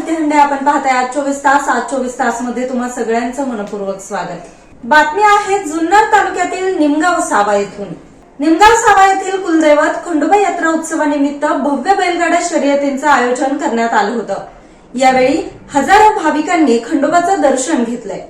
कृतीहंडे म्हणजे आपण पाहताय आज चोवीस तास आज चोवीस तासमध्ये तुम्हा सगळ्यांचं मनपूर्वक स्वागत. बातमी आहे जुन्नर तालुक्यातील निमगाव सावा येथून. निमगाव सावा येथील कुलदैवत खंडोबा यात्रा उत्सवानिमित्त भव्य बैलगाडा शर्यतींचं आयोजन करण्यात आलं होतं. यावेळी हजारो भाविकांनी खंडोबाचं दर्शन घेतलंय.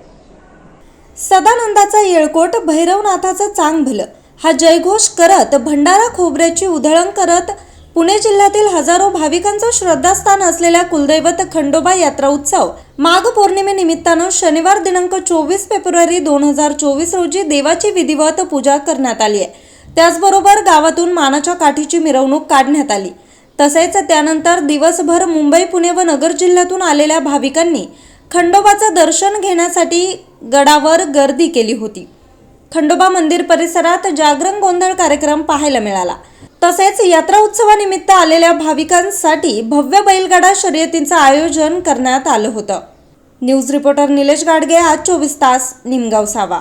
सदानंदाचा येळकोट भैरवनाथाचं चांग भलं हा जयघोष करत भंडारा खोबऱ्याची उधळण करत पुणे जिल्ह्यातील हजारो भाविकांचं श्रद्धास्थान असलेल्या कुलदैवत खंडोबा यात्रा उत्सव माघ पौर्णिमेनिमित्तानं शनिवार दिनांक चोवीस फेब्रुवारी दोन हजार चोवीस रोजी देवाची विधिवत पूजा करण्यात आली आहे. त्याचबरोबर गावातून मानाच्या काठीची मिरवणूक काढण्यात आली. तसेच त्यानंतर दिवसभर मुंबई पुणे व नगर जिल्ह्यातून आलेल्या भाविकांनी खंडोबाचं दर्शन घेण्यासाठी गडावर गर्दी केली होती. खंडोबा मंदिर परिसरात जागरण गोंधळ कार्यक्रम पाहायला मिळाला. तसेच यात्रा उत्सवानिमित्त आलेल्या भाविकांसाठी भव्य बैलगाडा शर्यतींचं आयोजन करण्यात आलं होतं. न्यूज रिपोर्टर निलेश गाडगे आज चोवीस तास निमगाव सावा